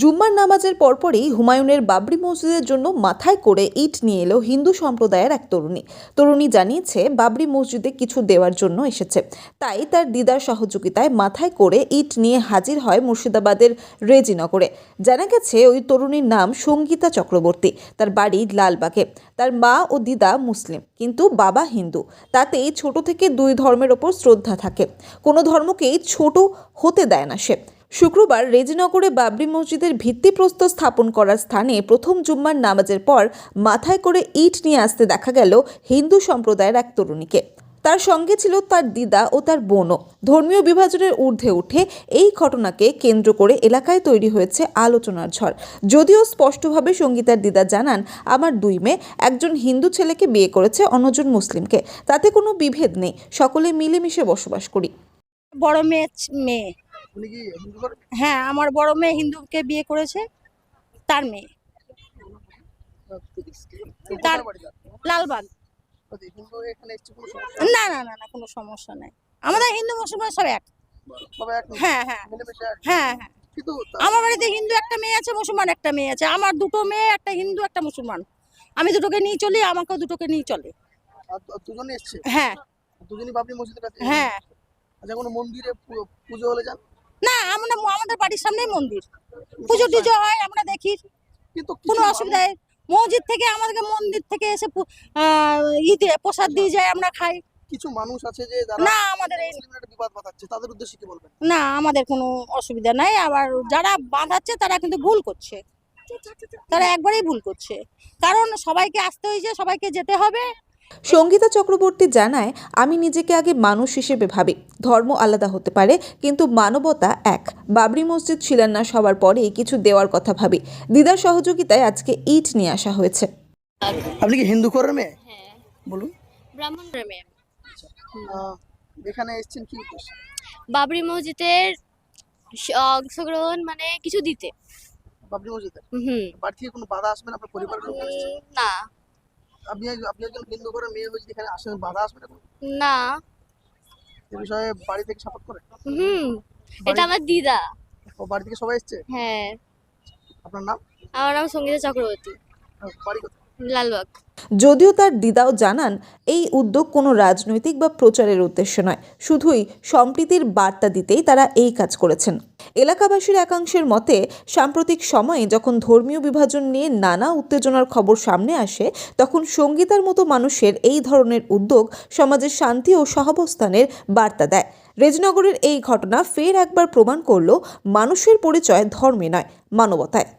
জুম্মার নামাজের পরপরই হুমায়ুনের বাবরি মসজিদের জন্য মাথায় করে ইট নিয়ে এলো হিন্দু সম্প্রদায়ের এক তরুণী। তরুণী জানিয়েছে, বাবরি মসজিদে কিছু দেওয়ার জন্য এসেছে। তাই তার দিদার সহযোগিতায় মাথায় করে ইট নিয়ে হাজির হয় মুর্শিদাবাদের রেজিনগরে। জানা গেছে, ওই তরুণীর নাম সঙ্গীতা চক্রবর্তী। তার বাড়ি লালবাগে। তার মা ও দিদা মুসলিম, কিন্তু বাবা হিন্দু। তাতেই ছোট থেকে দুই ধর্মের ওপর শ্রদ্ধা থাকে। কোনো ধর্মকেই ছোট হতে দেয় না সে। শুক্রবার রেজিনগরে বাবরি মসজিদের ভিত্তিপ্রস্তর স্থাপন করার স্থানে প্রথম জুম্মার নামাজের পর মাথায় করে ইট নিয়ে আসতে দেখা গেল হিন্দু সম্প্রদায়ের এক তরুণীকে। তার সঙ্গে ছিল তার দিদা ও তার বোনও। ধর্মীয় বিভাজনের ঊর্ধ্বে উঠে এই ঘটনাকে কেন্দ্র করে এলাকায় তৈরি হয়েছে আলোচনার ঝড়। যদিও স্পষ্টভাবে সঙ্গীতার দিদা জানান, আমার দুই মেয়ে, একজন হিন্দু ছেলেকে বিয়ে করেছে, অন্যজন মুসলিমকে। তাতে কোনো বিভেদ নেই, সকলে মিলেমিশে বসবাস করি। বড় মেয়ে মেয়ে। হ্যাঁ আমার বড় মেয়ে হিন্দুকে বিয়ে করেছে তার মেয়ে। তার-? লালবাগ। না না না না কোনো সমস্যা নাই। আমাদের হিন্দু মুসলমান সব এক। হ্যাঁ হ্যাঁ। হ্যাঁ হ্যাঁ। কিন্তু আমার বাড়িতে হিন্দু একটা মেয়ে আছে মুসলমান একটা মেয়ে আছে। আমার দুটো মেয়ে একটা হিন্দু একটা মুসলমান। আমি দুটোকে নিয়ে চলি আমাকেও দুটোকে নিয়ে চলে। হ্যাঁ। হ্যাঁ। আচ্ছা কোনো মন্দিরে পুজো হলে যান? না আমরা আমাদের বাড়ির সামনেই মন্দির। পুজো টুজো হয় আমরা দেখি। কোনো অসুবিধা নেই মসজিদ থেকে আমাদেরকে মন্দির থেকে এসে ঈদে প্রসাদ দিয়ে যায় আমরা খাই। কিছু মানুষ আছে যে না আমাদের এই বিবাদ বাঁধাচ্ছে তাদের উদ্দেশ্যে কি বলবেন? না আমাদের কোনো অসুবিধা নাই। আবার যারা বাঁধাচ্ছে তারা কিন্তু ভুল করছে। তারা একবারেই ভুল করছে। কারণ সবাইকে আসতে হয়েছে সবাইকে যেতে হবে। সঙ্গীতা চক্রবর্তী জানায় আমি নিজেকে আগে মানুষ হিসেবে ভাবি। ধর্ম আলাদা হতে পারে কিন্তু মানবতা এক। বাবরি মসজিদ শিলান্যাস হওয়ার পরেই কিছু দেওয়ার কথা ভাবি। দিদার সহযোগিতায় আজকে ইট নিয়ে আসা হয়েছে। আপনি কি হিন্দু করেন মেয়ে? হ্যাঁ। বলুন। ব্রাহ্মণ মেয়ে। আহ, এখানে এসছেন কি বাবরি মসজিদের অংশগ্রহণ মানে কিছু দিতে। বাবরি মসজিদে? হুম। বাড়ি থেকে কোনো বাধা আসবে না আপনার উম, না। আপনি আপনি একজন হিন্দু করে মেয়ে হয়েছে এখানে আসেন বাধা আসবে না না। এ বিষয়ে বাড়ি থেকে সাপোর্ট করে? হুম। এটা আমার দিদা। ও বাড়ি থেকে সবাই এসেছে? হ্যাঁ। আপনার নাম? আমার নাম সঙ্গীতা চক্রবর্তী। বাড়ি কোথায়? লালবাগ যদিও তার দিদাও জানান, এই উদ্যোগ কোনো রাজনৈতিক বা প্রচারের উদ্দেশ্য নয়। শুধুই সম্প্রীতির বার্তা দিতেই তারা এই কাজ করেছেন। এলাকাবাসীর একাংশের মতে, সাম্প্রতিক সময়ে যখন ধর্মীয় বিভাজন নিয়ে নানা উত্তেজনার খবর সামনে আসে, তখন সঙ্গীতার মতো মানুষের এই ধরনের উদ্যোগ সমাজের শান্তি ও সহাবস্থানের বার্তা দেয়। রেজনগরের এই ঘটনা ফের একবার প্রমাণ করল, মানুষের পরিচয় ধর্মে নয়, মানবতায়।